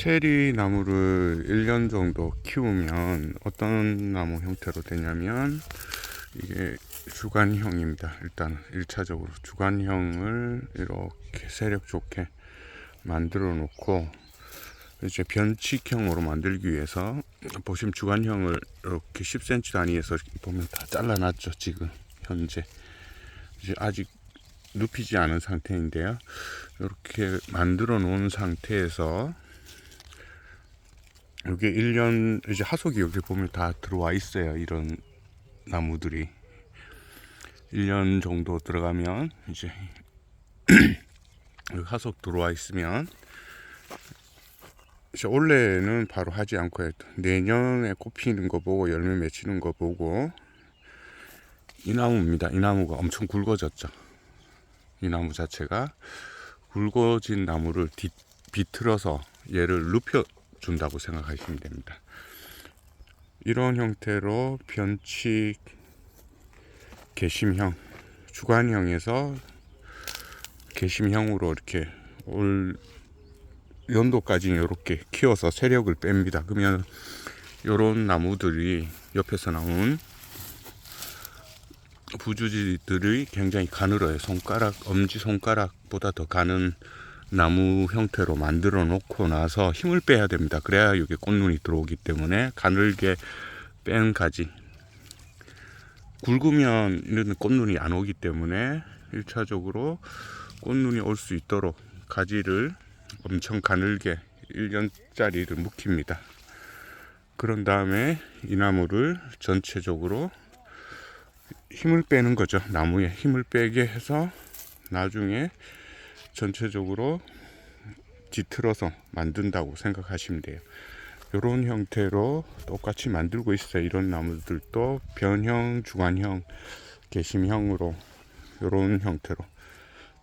체리 나무를 1년 정도 키우면 어떤 나무 형태로 되냐면 이게 주간형입니다. 일단 1차적으로 주간형을 이렇게 세력 좋게 만들어 놓고 이제 변칙형으로 만들기 위해서 보시면 주간형을 이렇게 10cm 단위에서 보면 다 잘라놨죠. 지금 현재 이제 아직 눕히지 않은 상태인데요. 이렇게 만들어 놓은 상태에서 여기 1년 이제 하속이 여기 보면 다 들어와 있어요. 이런 나무들이 1년 정도 들어가면 이제 하속 들어와 있으면 이제 올해는 바로 하지 않고 해도 내년에 꽃 피는 거 보고 열매 맺히는 거 보고 이 나무입니다. 이 나무가 엄청 굵어졌죠. 이 나무 자체가 굵어진 나무를 뒤, 비틀어서 얘를 눕혀 준다고 생각하시면 됩니다. 이런 형태로 변칙 개심형 주간형에서 개심형으로 이렇게 올 연도까지 이렇게 키워서 세력을 뺍니다. 그러면 이런 나무들이 옆에서 나온 부주지들이 굉장히 가늘어요. 손가락, 엄지 손가락보다 더 가는 나무 형태로 만들어 놓고 나서 힘을 빼야 됩니다. 그래야 여기 꽃눈이 들어오기 때문에 가늘게 뺀 가지. 굵으면 이런 꽃눈이 안 오기 때문에 1차적으로 꽃눈이 올 수 있도록 가지를 엄청 가늘게 1년짜리를 묵힙니다. 그런 다음에 이 나무를 전체적으로 힘을 빼는 거죠. 나무에 힘을 빼게 해서 나중에 전체적으로 뒤틀어서 만든다고 생각하시면 돼요. 이런 형태로 똑같이 만들고 있어요. 이런 나무들도 변형, 주간형, 개심형으로 이런 형태로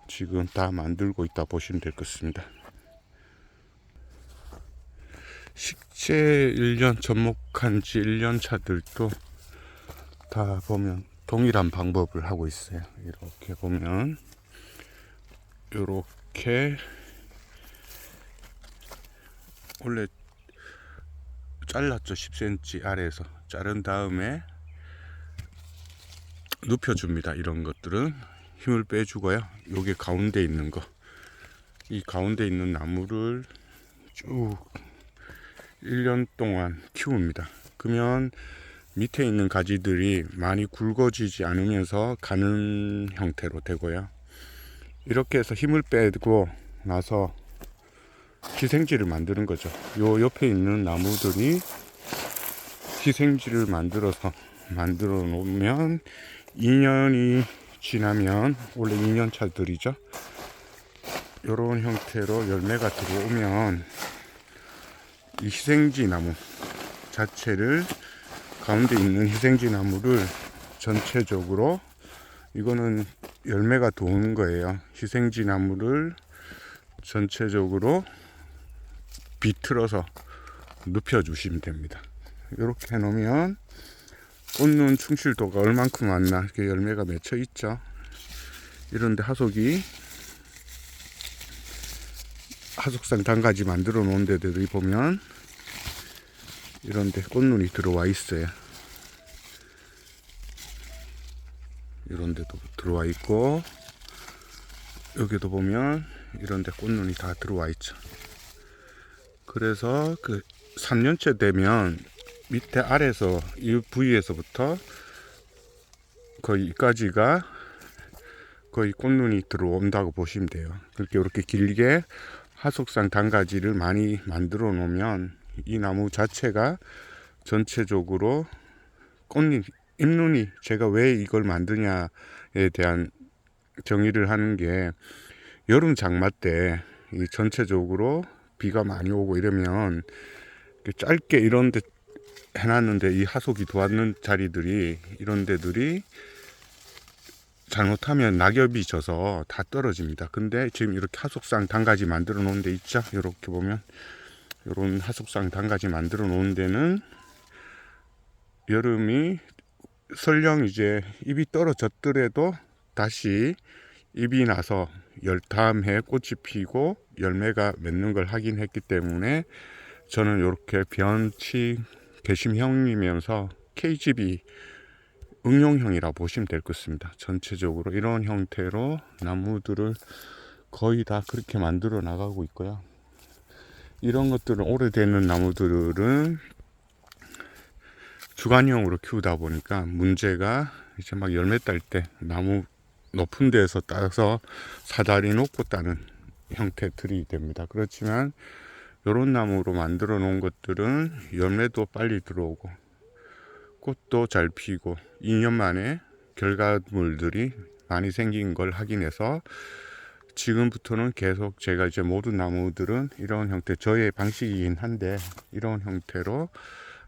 지금 다 만들고 있다 보시면 될 것 같습니다. 식재 1년 접목한 지 1년 차들도 다 보면 동일한 방법을 하고 있어요. 이렇게 보면 이렇게 원래 잘랐죠 10cm 아래에서 자른 다음에 눕혀줍니다. 이런 것들은 힘을 빼주고요. 요게 가운데 있는 거, 이 가운데 있는 나무를 쭉 1년 동안 키웁니다. 그러면 밑에 있는 가지들이 많이 굵어지지 않으면서 가는 형태로 되고요. 이렇게 해서 힘을 빼고 나서 기생지를 만드는 거죠. 요 옆에 있는 나무들이 기생지를 만들어서 만들어 놓으면 2년이 지나면 원래 2년 차들이죠. 이런 형태로 열매가 들어오면 이 희생지 나무 자체를 가운데 있는 희생지 나무를 전체적으로 이거는 열매가 도는 거예요. 희생지 나무를 전체적으로 비틀어서 눕혀 주시면 됩니다. 이렇게 해 놓으면 꽃눈 충실도가 얼만큼 왔나 이렇게 열매가 맺혀 있죠. 이런데 하속이 하속상 단가지 만들어 놓은 데들이 보면 이런데 꽃눈이 들어와 있어요. 이런 데도 들어와 있고 여기도 보면 이런 데 꽃눈이 다 들어와 있죠. 그래서 그 3년째 되면 밑에 아래에서 이 부위에서부터 거의 이까지가 거의 꽃눈이 들어온다고 보시면 돼요. 그렇게 이렇게 길게 하속상 단가지를 많이 만들어 놓으면 이 나무 자체가 전체적으로 꽃잎, 잎눈이 제가 왜 이걸 만드냐에 대한 정의를 하는 게 여름 장마 때 이 전체적으로 비가 많이 오고 이러면 짧게 이런 데 해놨는데 이 하속이 도왔는 자리들이 이런 데들이 잘못하면 낙엽이 져서 다 떨어집니다. 근데 지금 이렇게 하속상 단가지 만들어 놓은 데 있죠? 이렇게 보면 이런 하속상 단가지 만들어 놓은 데는 여름이 설령 이제 잎이 떨어졌더라도 다시 잎이 나서 열 다음 해에 꽃이 피고 열매가 맺는 걸 확인했기 때문에 저는 이렇게 변치 개심형이면서 KGB 응용형이라 보시면 될것 같습니다. 전체적으로 이런 형태로 나무들을 거의 다 그렇게 만들어 나가고 있고요. 이런 것들은 오래되는 나무들은 주간형으로 키우다 보니까 문제가 이제 막 열매 딸 때 나무 높은 데서 따서 사다리 놓고 따는 형태 들이 됩니다. 그렇지만 이런 나무로 만들어 놓은 것들은 열매도 빨리 들어오고 꽃도 잘 피고 2년 만에 결과물들이 많이 생긴 걸 확인해서 지금부터는 계속 제가 이제 모든 나무들은 이런 형태 저의 방식이긴 한데 이런 형태로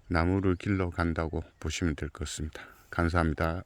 나무를 길러 간다고 보시면 될 것 같습니다. 감사합니다.